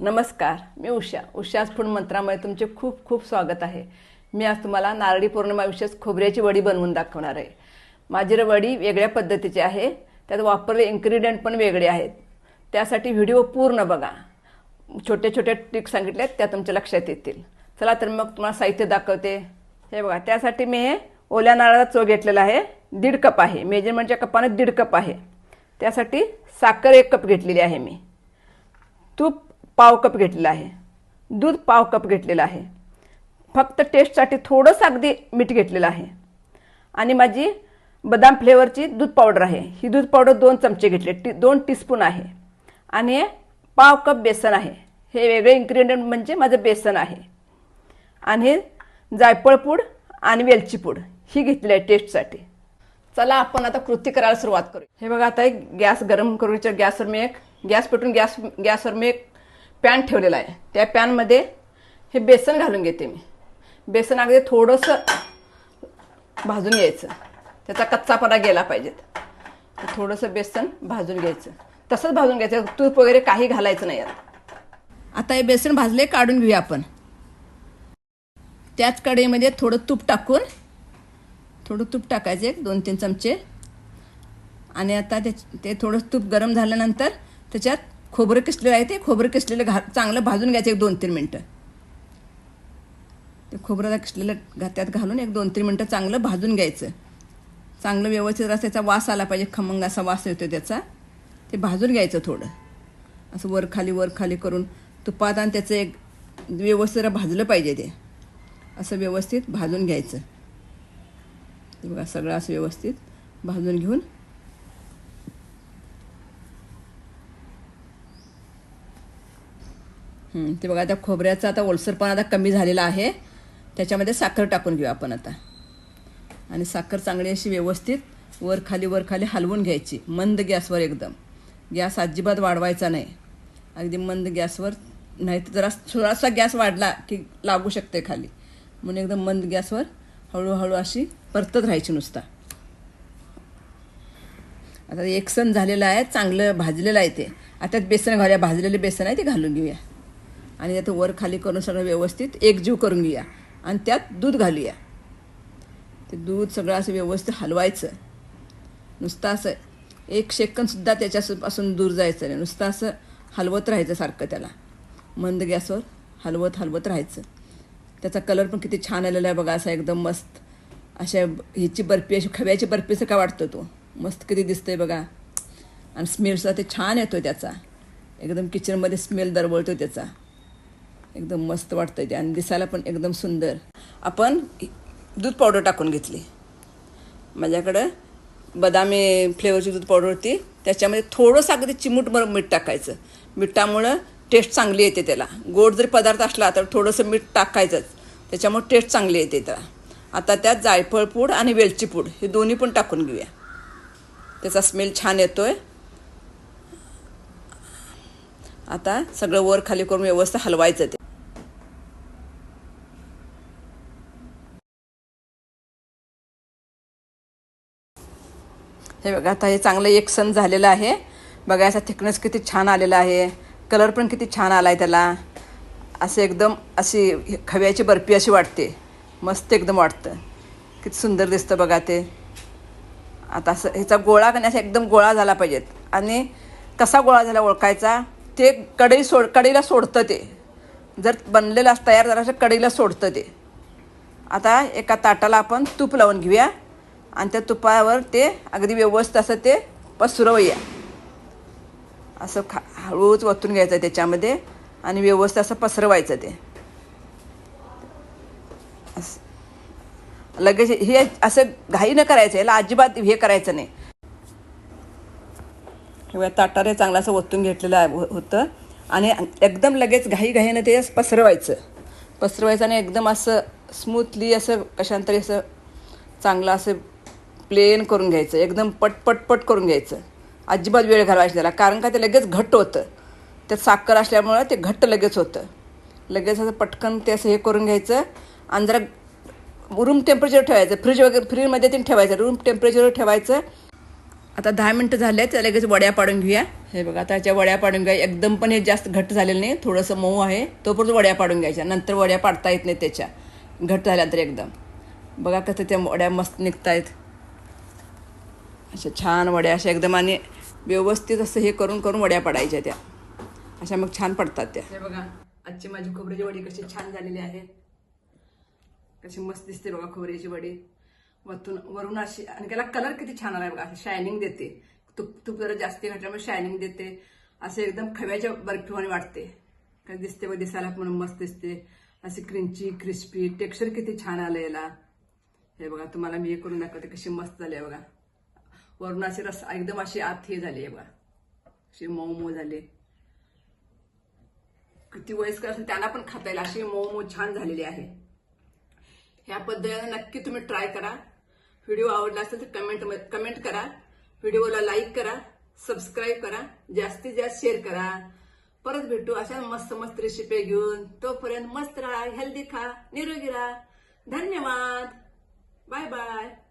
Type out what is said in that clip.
नमस्कार मी उषा. उषाच फूड मंत्रामध्ये तुमचे खूप खूप स्वागत आहे. मी आज तुम्हाला नारळी पौर्णिमाविषयीच खोबऱ्याची वडी बनवून दाखवणार आहे. माझी वडी वेगळ्या पद्धतीची आहे. त्यात वापरले इन्ग्रेडियंट पण वेगळे आहेत. त्यासाठी व्हिडिओ पूर्ण बघा. छोटे छोटे ट्रिक्स सांगितल्या त्या तुमच्या लक्षात येतील. चला तर मग तुम्हाला साहित्य दाखवते. हे बघा त्यासाठी मी हे ओल्या नारळाचा चो घेतलेला आहे. दीड कप आहे. मेजरमेंटच्या कपाने दीड कप आहे. त्यासाठी साखर एक कप घेतलेली आहे मी. तूप पाव कप घेतलेलं आहे. दूध पाव कप घेतलेलं आहे. फक्त टेस्टसाठी थोडंसं अगदी मीठ घेतलेलं आहे. आणि माझी बदाम फ्लेवरची दूध पावडर आहे. ही दूध पावडर दोन चमचे घेतले. टी दोन टीस्पून आहे. आणि पाव कप बेसन आहे. हे वेगळे इन्ग्रेडियंट म्हणजे माझं बेसन आहे. आणि जायफळ पूड आणि वेलची पूड ही घेतली आहे टेस्टसाठी चला आपण आता कृती करायला सुरुवात करू. हे बघा आता एक गॅस गरम करूच्या गॅसवर मी एक गॅस पेटून गॅस गॅसवर मी एक पॅन ठेवलेला आहे. त्या पॅनमध्ये हे बेसन घालून घेते मी. बेसन अगदी थोडंसं भाजून घ्यायचं. त्याचा कच्चापणा गेला पाहिजेत थोडंसं बेसन भाजून घ्यायचं. तसंच भाजून घ्यायचं. तूप वगैरे काही घालायचं नाही यात. आता हे बेसन भाजले काढून घेऊया आपण. त्याच कढईमध्ये थोडं तूप टाकून थोडं तूप टाकायचं एक दोन तीन चमचे. आणि आता ते ते थोडं तूप गरम झाल्यानंतर त्याच्यात खोबरं किसलेलं आहे ते खोबरं किसलेलं घा चांगलं भाजून घ्यायचं एक दोन तीन मिनटं. ते खोबऱ्याला किसलेलं घा त्यात घालून एक दोन तीन मिनटं चांगलं भाजून घ्यायचं. चांगलं व्यवस्थित असं त्याचा वास आला पाहिजे खमंग असा वास येतो त्याचा. ते भाजून घ्यायचं थोडं. असं वर खाली वर खाली करून तुपात आणि त्याचं एक व्यवस्थित भाजलं पाहिजे ते. असं व्यवस्थित भाजून घ्यायचं. ते बघा सगळं असं व्यवस्थित भाजून घेऊन ते बघा त्या खोबऱ्याचा आता ओलसरपणा आता कमी झालेला आहे. त्याच्यामध्ये साखर टाकून घेऊ आपण आता. आणि साखर चांगली अशी व्यवस्थित वर खाली वर खाली हलवून घ्यायची. मंद गॅसवर एकदम. गॅस अजिबात वाढवायचा नाही. अगदी मंद गॅसवर. नाही तर जरा थोडासा गॅस वाढला की लागू शकते खाली. म्हणून एकदम मंद गॅसवर हळूहळू अशी परतत राहायची नुसता. आता एक सण झालेलं आहे. चांगलं भाजलेलं आहे ते. आता बेसन घालूया. भाजलेले बेसन आहे ते घालून घेऊया. आणि त्यात वर खाली करून सगळं व्यवस्थित एकजीव करून घेऊया. आणि त्यात दूध घालूया. ते दूध सगळं असं व्यवस्थित हलवायचं. नुसतं असं एक शेकनसुद्धा त्याच्यापासून दूर जायचं नाही. नुसतं असं हलवत राहायचं सारखं त्याला. मंद गॅसवर हलवत हलवत राहायचं. त्याचा कलर पण किती छान आलेला आहे बघा असा एकदम मस्त. अशा ह्याची बर्फी अशी खव्याची बर्फीचं का वाटतं तो? मस्त किती दिसतंय बघा. आणि स्मेलसुद्धा ते छान येतो त्याचा. एकदम किचनमध्ये स्मेल दरवळतो त्याचा. एकदम मस्त वाटतं ते आणि दिसायला पण एकदम सुंदर. आपण दूध पावडर टाकून घेतली. माझ्याकडं बदामी फ्लेवरची दूध पावडर होती. त्याच्यामध्ये थोडंसं अगदी चिमूटभर मीठ टाकायचं. मिठामुळं टेस्ट चांगली येते त्याला. गोड जरी पदार्थ असला तर थोडंसं मीठ टाकायचंच. त्याच्यामुळे टेस्ट चांगली येते त्याला. आता त्यात जायफळ पूड आणि वेलची पूड हे दोन्ही पण टाकून घेऊया. त्याचा स्मेल छान येतो आहे आता सगळं वर खाली करून व्यवस्थित हलवायचं ते. हे बघा आता हे चांगलं एक सण झालेलं आहे. बघा याचा थिकनेस किती छान आलेला आहे. कलर पण किती छान आला आहे त्याला. असं एकदम अशी खव्याची बर्फी अशी वाटते. मस्त एकदम वाटतं. किती सुंदर दिसतं बघा ते. आता असं ह्याचा गोळा करण्याचा एकदम गोळा झाला पाहिजेत. आणि कसा गोळा झाला ओळखायचा? ते कढई सोड कढईला सोडतं ते. जर बनलेलं तयार झालं असं कढईला सोडतं ते. आता एका ताटाला आपण तूप लावून घेऊया. आणि त्या तुपावर ते अगदी व्यवस्थित असं ते पसरवूया. असं खा हळूच ओतून घ्यायचं त्याच्यामध्ये आणि व्यवस्थित असं पसरवायचं ते. असं लगेच हे असं घाई न करायचं याला अजिबात हे करायचं नाही. किंवा ताटारे चांगलं असं ओतून घेतलेलं आहे हो-, होतं. आणि एकदम लगेच घाई घाईनं ते पसरवायचं. पसरवायचं आणि एकदम असं स्मूथली असं कशांतरी असं चांगलं असं प्लेन करून घ्यायचं. एकदम पटपट पट करून घ्यायचं. अजिबात वेळ घालवायचा त्याला कारण का ते लगेच घट्ट होतं. त्यात साखर असल्यामुळं ते घट्ट लगेच होतं. लगेच असं पटकन ते असं हे करून घ्यायचं. आणि जरा रूम टेम्परेचर ठेवायचं. फ्रीज वगैरे फ्रीजमध्ये ते ठेवायचं. रूम टेम्परेचरवर ठेवायचं. आता दहा मिनटं झाले आहेत लगेच वड्या पाडून घेऊया. हे बघा आता ह्याच्या वड्या पाडून घ्या. एकदम पण हे जास्त घट्ट झालेलं नाही. थोडंसं मऊ आहे. तोपर्यंत वड्या पाडून घ्यायच्या. नंतर वड्या पाडता येत नाही त्याच्या. घट्ट झाल्यानंतर एकदम. बघा कसं त्या वड्या मस्त निघत आहेत अशा छान वड्या अशा एकदम आणि व्यवस्थित असं हे करून करून वड्या पडायच्या त्या. अशा मग छान पडतात त्या. हे बघा आजची माझी खोबऱ्याची वडी कशी छान झालेली आहे कशी मस्त दिसते बघा खोबऱ्याची वडी. वरतून वरून अशी आणि त्याला कलर किती छान आला बघा असं शायनिंग देते. तूप तूप जरा जास्ती घातल्यामुळे शायनिंग देते. असं एकदम खव्याच्या बर्फीवाणी वाटते. काय दिसते बघ दिसायला पण मस्त दिसते. अशी क्रिंची क्रिस्पी टेक्स्चर किती छान आलं याला. हे बघा तुम्हाला मी हे करून दाखवते कशी मस्त झाली आहे बघा. वरून रस एकदम अशी आत हे झाली आहे बघा. अशी मऊ मऊ झाले. किती वयस्कर असेल त्यांना पण खाता येईल अशी मऊ मऊ छान झालेली आहे. ह्या पद्धतीने नक्की तुम्ही ट्राय करा. व्हिडिओ आवडला असेल तर कमेंट कमेंट करा. व्हिडिओला लाईक करा. सबस्क्राईब करा. जास्तीत जास्त शेअर करा. परत भेटू अशा मस्त मस्त रेसिपी घेऊन. तोपर्यंत मस्त राहा हेल्दी खा निरोगी राहा. धन्यवाद. Bye bye